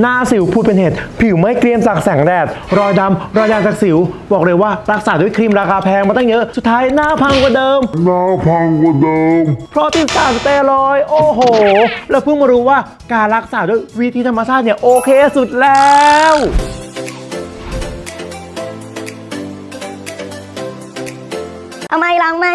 หน้าสิวพูดเป็นเหตุ ผิวไม่เกรียมจากแสงแดด รอยดำรอยแดงจากสิว บอกเลยว่ารักษาด้วยครีมราคาแพงมาตั้งเยอะ สุดท้ายหน้าพังกว่าเดิม หน้าพังกว่าเดิม เพราะติดสารสเตียรอยด์โอ้โห แล้วเพิ่งมารู้ว่าการรักษาด้วยวิธีธรรมชาติเนี่ยโอเคสุดแล้วเอาไม่ล้างไม่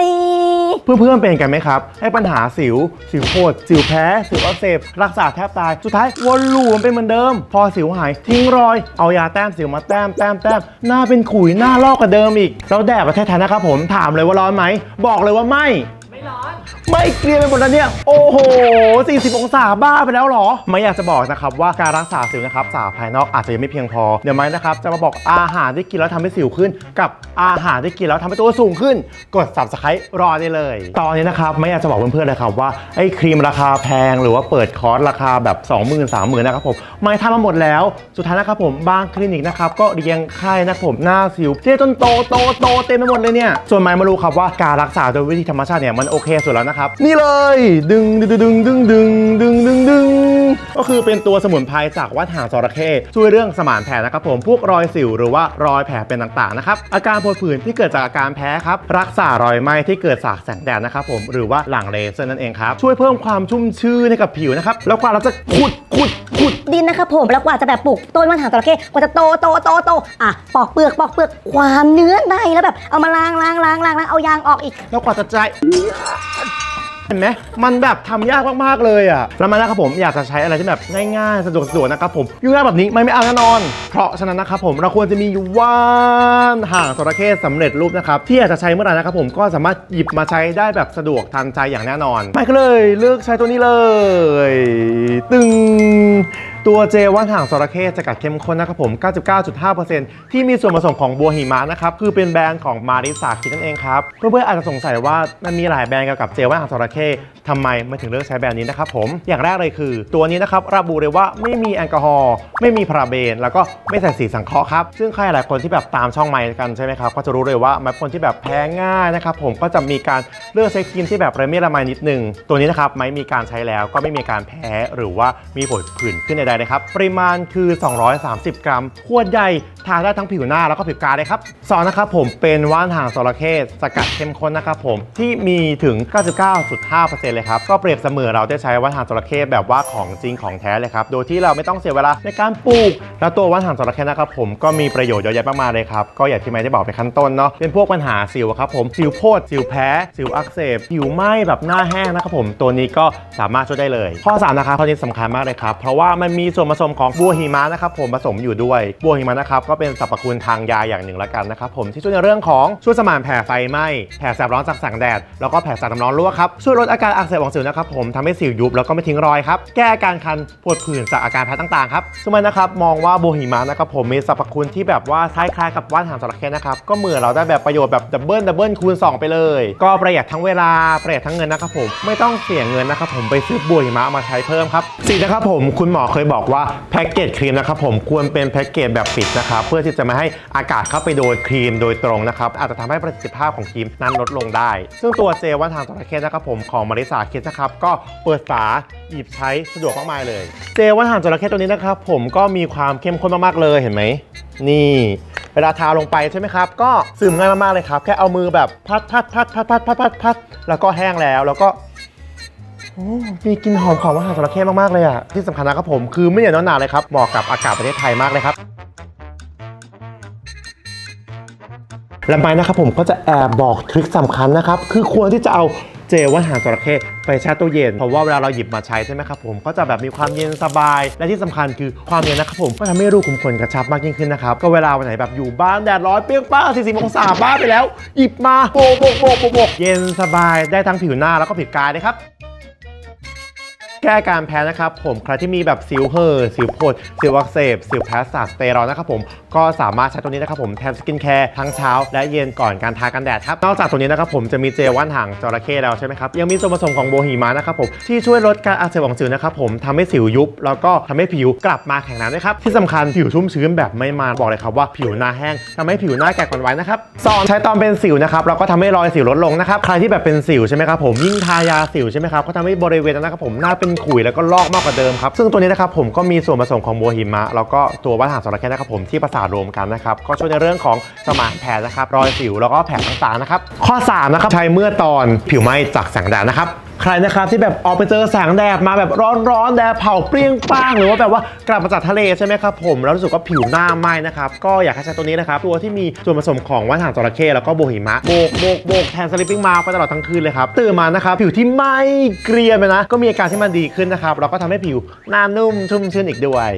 เพื่อนๆเป็นกันไหมครับให้ปัญหาสิว สิวโพดสิวแพ้สิวอักเสบรักษาแทบตาย สุดท้ายวนลูปมันเป็นเหมือนเดิม พอสิวหายทิ้งรอยเอายาแต้มสิวมาแต้มแต้มแต้มหน้าเป็นขุยหน้าลอกกว่าเดิมอีกแล้วแดดประเทศไทยนะครับผมถามเลยว่าร้อนไหมบอกเลยว่าไม่ไม่ร้อน ไม่เกลียนไปหมดแล้วเนี่ย โอ้โห 40 องศาบ้าไปแล้วเหรอ ไม่อยากจะบอกนะครับว่าการรักษาสิวนะครับสาวภายนอกอาจจะยังไม่เพียงพอ เดี๋ยวไม่นะครับจะมาบอกอาหารที่กินแล้วทำให้สิวขึ้น กับอาหารที่กินแล้วทำให้ตัวสูงขึ้น กด subscribe รอได้เลย ตอนนี้นะครับไม่อยากจะบอกเพื่อนๆเลยครับว่าไอ้ครีมราคาแพงหรือว่าเปิดคอร์สราคาแบบ 20,000 30,000นะครับผมไม่ทำมาหมดแล้วสุดท้ายนะครับผมบางคลินิกนะครับก็เรียงไข้นะครับผมหน้าสิวเจ๊จนโตโตโตเต็มไปหมดเลยเนี่ยส่วนไม่มารู้ครับว่าการรักษาโดยวิธีธรรมชาติเนี่ยมันโอเคสุดแล้วนะครับนี่เลยดึงดึงดึงดึงดึงดึงดึงดึงก็คือเป็นตัวสมุนไพรจากว่านหางจระเข้ช่วยเรื่องสมานแผลนะครับผมพวกรอยสิวหรือว่ารอยแผลเป็นต่างๆนะครับอาการปวดผื่นที่เกิดจากอาการแพ้ครับรักษารอยไหม้ที่เกิดจากแสงแดดนะครับผมหรือว่าหลังเลเซอร์นั่นเองครับช่วยเพิ่มความชุ่มชื้นให้กับผิวนะครับแล้วกว่าเราจะขุดขุดขุดดินนะคะผมแล้วกว่าจะแบบปลูกต้นมันหางจระเข้กว่าจะโตโตโตโตอะปอกเปลือกปอกเปลือกความเนื้อในแล้วแบบเอามาล้างล้างล้างล้างล้างเอายางออกอีก แล้วกว่าจะใจ เห็นไหมมันแบบทำยากมากๆเลยอะแล้วมาแล้วครับผมอยากจะใช้อะไรที่แบบง่ายๆ สะดวกสะดวกนะครับผมยุ่งยากแบบนี้ไม่ไม่เอาแน่นอน เพราะฉะนั้นนะครับผมเราควรจะมีว่านห่างจระเข้สำเร็จรูปนะครับที่อยากจะใช้เมื่อไหร่นะครับผมก็สามารถหยิบมาใช้ได้แบบสะดวกทันใจอย่างแน่นอน ไปก็เลยเลือกใช้ตัวนี้เลย ตึง ตัวเจลว่านหางจระเข้จะกัดเข้มข้นนะครับผม 99.5%ที่มีส่วนผสมของบัวหิมะนะครับ คือเป็นแบรนด์ของมาริสาคิดนั่นเองครับ เพื่อนๆอาจจะสงสัยว่ามันมีหลายแบรนด์เกี่ยวกับเจลว่านหางจระเข้ทำไมไม่ถึงเลือกใช้แบรนด์นี้นะครับผม อย่างแรกเลยคือ ตัวนี้นะครับระบุเลยว่าไม่มีแอลกอฮอล์ ไม่มีพาราเบน แล้วก็ไม่ใส่สีสังเคราะห์ครับ ซึ่งใครหลายคนที่แบบตามช่องไมค์กันใช่ไหมครับ ก็จะรู้เลยว่ามันคนที่แบบแพ้ง่ายนะครับผม ก็จะมีการเลือกใช้ครีมที่แบบระเมียดระไมนิดนึง ตัวนี้นะครับไม่มีการใช้แล้วก็ไม่มีการแพ้หรือว่ามีผลผื่นขึ้นใดๆนะครับ ปริมาณคือ 230 กรัม ขวดใหญ่ทาได้ทั้งผิวหน้าแล้วก็ผิวกายเลยครับสองนะครับผมเป็นว่านหางจระเข้สกัดเข้มข้นนะครับผมที่มีถึง 99.5%เลยครับ ก็เปรียบเสมือนเราได้ใช้ว่านหางจระเข้แบบว่าของจริงของแท้เลยครับ โดยที่เราไม่ต้องเสียเวลาในการปลูก แล้วตัวว่านหางจระเข้นะครับผมก็มีประโยชน์เยอะแยะมากมายเลยครับ ก็อย่างที่ไม่ได้บอกไปขั้นต้นเนาะ เป็นพวกปัญหาสิวครับผม สิวโพด สิวแพ้ สิวอักเสบ ผิวไหม้แบบหน้าแห้งนะครับผม ตัวนี้ก็สามารถช่วยได้เลย ข้อ3นะครับข้อนี้สำคัญมากเลยครับ เพราะว่ามันมีีส่วนผสมของบัวหิมะนะครับผมผสมอยู่ด้วยบัวหิมะนะครับก็เป็นสรรพคุณทางยาอย่างหนึ่งละกันนะครับผมที่ช่วยในเรื่องของช่วยสมานแผลไฟไหม้แผลแสบร้อนจากแสงแดดแล้วก็แผลจากน้ำร้อนรั่วครับช่วยลดอาการอักเสบของสิวนะครับผมทำให้สิวยุบแล้วก็ไม่ทิ้งรอยครับแก้อาการคันปวดผื่นจากอาการแพ้ต่างๆครับสมัยนะครับมองว่าบัวหิมะนะครับผมมีสรรพคุณที่แบบว่าคล้ายๆกับว่านหางจระเข้นะครับก็เหมือนเราได้แบบประโยชน์แบบดับเบิลดับเบิลคูณ 2 ไปเลย ก็ประหยัดทั้งเวลาประหยัดทั้งเงินนะครับผมไม่ต้องเสียเงินนะครับผมไปซื้อบัวหิมะมาใช้เพิ่มครับสี่นะครับผมคุณหมอเคยบอกว่าแพ็กเกจครีมนะครับผมควรเป็นแพ็กเกจแบบปิดนะครับเพื่อที่จะไม่ให้อากาศเข้าไปโดนครีมโดยตรงนะครับอาจจะทำให้ประสิทธิภาพของครีมนั้นลดลงได้ ซึ่งตัวเจวันทางจระเข้นะครับผมของบริสาคิดนะครับก็เปิดฝาหยิบใช้สะดวกมากมายเลย เจวันทางจระเข้ตัวนี้นะครับผมก็มีความเข้มข้นมากๆเลยเห็นไหมนี่เวลาทาลงไปใช่ไหมครับ ก็ซึมง่ายมากๆเลยครับ แค่เอามือแบบพัดพัดพัดพัดพัดพัดพัดแล้วก็แห้งแล้วแล้วก็ มีกลิ่นหอมของอาหารจระเข้มากๆเลยอะที่สำคัญนะครับผมคือไม่เหนียวเนอะหนาเลยครับเหมาะกับอากาศประเทศไทยมากเลยครับ และไม้นะครับผมก็จะแอบบอกทริคสำคัญนะครับ คือควรที่จะเอาเจลว่านหางจระเข้ไปแช่ตู้เย็นเพราะว่าเวลาเราหยิบมาใช้ใช่ไหมครับผมก็จะแบบมีความเย็นสบาย และที่สำคัญคือความเย็นนะครับผมก็ทำให้รูขุมขนกระชับมากยิ่งขึ้นนะครับ ก็เวลาวันไหนแบบอยู่บ้านแดดร้อนเปรี้ยงป้า40องศาบ้าไปแล้ว หยิบมาโบกโบกโบกโบกโบกเย็นสบายได้ทั้งผิวหน้าแล้วก็ผิวกายเลยครับ แก้อาการแพ้นะครับผมใครที่มีแบบสิวเห่อสิวโพดสิวอักเสบสิวแพ้สารสเตียรอยด์นะครับผมก็สามารถใช้ตัวนี้นะครับผมแทนสกินแคร์ทั้งเช้า และเย็นก่อนการทากันแดดครับนอกจากตัวนี้นะครับผมจะมีเจลว่านหางจระเข้แล้วใช่ไหมครับยังมีส่วนผสมของโบฮีมานะครับผมที่ช่วยลดการอักเสบของสิวนะครับผมทำให้สิวยุบ แล้วก็ทำให้ผิวกลับมาแข็งแรงด้วยครับที่สำคัญผิวชุ่มชื้นแบบไม่มาบอกเลยครับว่าผิวหน้าแห้งทำให้ผิวหน้าแก่กว่าไว้นะครับสองใช้ตอนเป็นสิวนะครับแล้วก็ทำให้รอยสิวลดลงนะครับใครที่แบบเป็นสิวใช่ไหมครับผมยิ่งทายาสิวใช่ไหมครับก็ทำให้บริเวณนั้นนะครับผมหน้าเป็นขุยแล้วก็ลอกมากกว่าเดิมครับ ซึ่งตัวนี้นะครับผมก็มีส่วนผสมของบัวหิมะ แล้วก็ตัวว่านหางจระเข้นะครับผมที่ประสานรวมกันนะครับก็ช่วยในเรื่องของสมานแผลนะครับรอยสิวแล้วก็แผลต่างๆนะครับข้อ3นะครับใช้เมื่อตอนผิวไหม้จากแสงแดดนะครับ ใครนะครับที่แบบออกไปเจอแสงแดดมาแบบร้อนๆแดดเผาเปรี้ยงป้างหรือว่าแบบว่ากลับมาจากทะเลใช่ไหมครับผมแล้วรู้สึกว่าผิวหน้าไหม้นะครับก็อยากให้ใช้ตัวนี้นะครับตัวที่มีส่วนผสมของว่านหางจระเข้แล้วก็โบหิมะโบกโบกโบกแทนสลิปปิ้งมาไปตลอดทั้งคืนเลยครับตื่นมานะครับผิวที่ไหม้เกรียมเลยนะ ก็มีอาการที่มันดีขึ้นนะครับแล้วก็ทำให้ผิวหน้านุ่มชุ่มชื่นอีกด้วย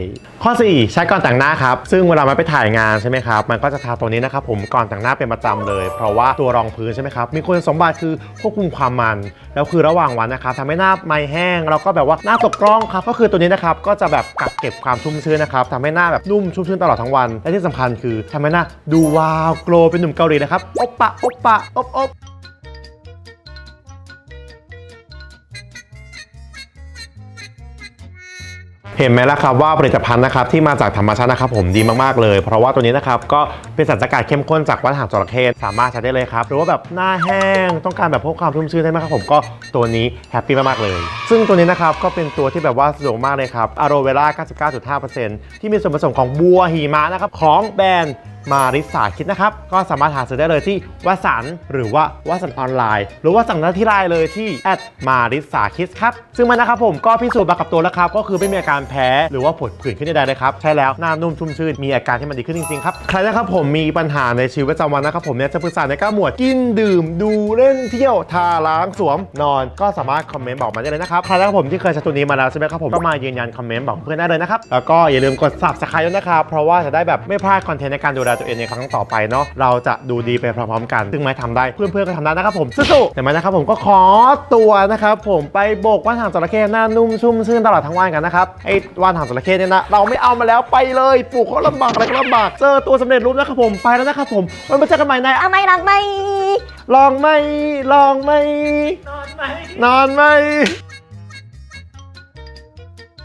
ข้อ 4 ใช้ก่อนแต่งหน้าครับซึ่งเวลามันไปถ่ายงานใช่ไหมครับมันก็จะทาตัวนี้นะครับผมก่อนแต่งหน้าเป็นประจำเลย เพราะว่าตัวรองพื้นใช่ไหมครับมีคุณสมบัติคือควบคุมความมันแล้วคือระหว่างวันนะครับทำให้หน้าไม่แห้งแล้วก็แบบว่าหน้าตกกล้องครับก็คือตัวนี้นะครับก็จะแบบกักเก็บความชุ่มชื้นนะครับทำให้หน้าแบบนุ่มชุ่มชื้นตลอดทั้งวันและที่สำคัญคือทำให้หน้าดูวาวโกลเป็นหนุ่มเกาหลีนะครับโอปปะโอปปะอบอบ เห็นไหมล่ะครับว่าผลิตภัณฑ์นะครับที่มาจากธรรมชาตินะครับผมดีมากๆเลย เพราะว่าตัวนี้นะครับก็เป็นสารสกัดเข้มข้นจากวัฏหางจระเข้สามารถใช้ได้เลยครับหรือว่าแบบหน้าแห้งต้องการแบบพวกความชุ่มชื้นได้ไหมครับผมก็ตัวนี้แฮปปี้มากๆเลย ซึ่งตัวนี้นะครับก็เป็นตัวที่แบบว่าสะดวกมากเลยครับอะโรเวล่า 99.5%ที่มีส่วนผสมของบัวหิมะนะครับของแบรนด์ มาริสาคิดนะครับ ก็สามารถหาซื้อได้เลยที่วสันหรือว่าวสันออนไลน์ หรือว่าสั่งได้ที่ไลน์เลยที่แอดมาริสาคิดครับ ซึ่งมันนะครับผมก็พิสูจน์มากับตัวแล้วครับ ก็คือไม่มีอาการแพ้หรือว่าผดผื่นขึ้นใดๆเลยครับ ใช่แล้วหน้านุ่มชุ่มชื่นมีอาการที่มันดีขึ้นจริงๆครับ ใครนะครับผมมีปัญหาในชีวิตประจำวันนะครับผมเนี่ยจะปรึกษาในก้าหมวดกินดื่มดูเล่นเที่ยวทาล้างสวมนอน ก็สามารถคอมเมนต์บอกมาได้เลยนะครับใครนะครับผมที่เคยใช้ตัวนี้มาแล้วใช่ไหมครับผมก็มายืนยันคอมเมนต์บอกเพื่อนได้เลยนะครับแล้วก็อย่าลืมกด subscribe ด้วยนะครับเพราะว่าจะได้แบบไม่พลาดคอนเทนต์ในการดูแลตัวเองในครั้งต่อไปเนาะเราจะดูดีไปพร้อมๆกัน ซึ่งไม่ทำได้เพื่อนๆก็ทำได้นะครับผมสู้ๆแต่ไม่นะครับผมก็ขอตัวนะครับผมไปโบกว่านหางจระเข้หน้านุ่มชุ่มชื่นตลอดทั้งวันกันนะครับไอ้ว่านหางจระเข้เนี่ยนะเราไม่เอามาแล้วไปเลยปลูกเขาลำบากอะไรก็ลำบากเจอตัวสำเร็จรูปนะครับผมไปแล้วนะครับผมไว้มาเจอกันใหม่ในเอาไม่รักไหมลองไหมลองไหมนอนไหมนอนไหม